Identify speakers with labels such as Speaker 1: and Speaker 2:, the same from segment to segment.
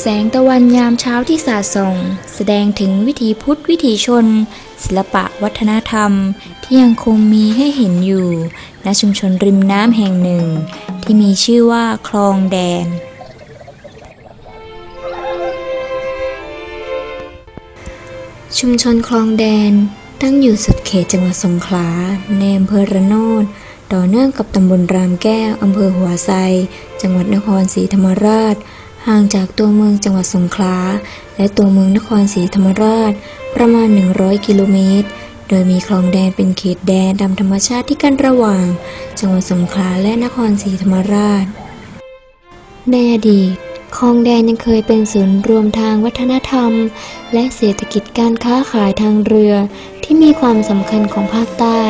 Speaker 1: แสงตะวันยามเช้าที่สาดส่องแสดงถึงวิถีพุทธวิถีชน ศิลปะวัฒนธรรม ที่ยังคงมีให้เห็นอยู่ ณชุมชนริมน้ำแห่งหนึ่ง ที่มีชื่อว่าคลองแดน ชุมชนคลองแดนตั้งอยู่สุดเขตจังหวัดสงขลาในอำเภอระโนดต่อเนื่องกับตำบลรามแก้วอำเภอหัวไซ จังหวัดนครศรีธรรมราช ห่างจากตัวเมืองจังหวัดสงขลา และตัวเมืองนครศรีธรรมราช ประมาณ 100 กิโลเมตร โดยมีคลองแดนเป็นเขตแดนตามธรรมชาติที่กั้นระหว่าง จังหวัดสงขลาและนครศรีธรรมราช ในอดีตคลองแดนยังเคยเป็นศูนย์รวมทางวัฒนธรรม และเศรษฐกิจการค้าขายทางเรือที่มีความสำคัญของภาคใต้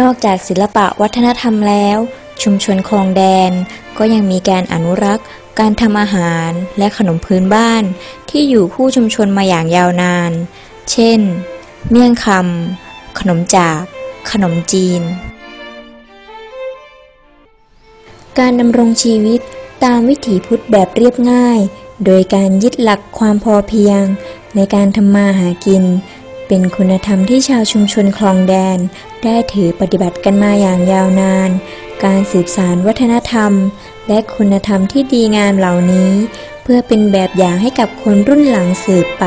Speaker 1: นอกจากศิลปะวัฒนธรรมแล้ว ชุมชนคลองแดนก็ยังมีการอนุรักษ์ การทำอาหารและขนมพื้นบ้านที่อยู่คู่ชุมชนมาอย่างยาวนาน เช่น เมี่ยงคำ ขนมจาก ขนมจีน การดำรงชีวิตตามวิถีพุทธแบบเรียบง่าย โดยการยึดหลักความพอเพียง ในการทำมาหากิน เป็นคุณธรรมที่ชาวชุมชนคลองแดน ได้ถือปฏิบัติกันมาอย่างยาวนาน การสืบสารวัฒนธรรม และคุณธรรมที่ดีงามเหล่านี้ เพื่อเป็นแบบอย่างให้กับคนรุ่นหลังสืบไป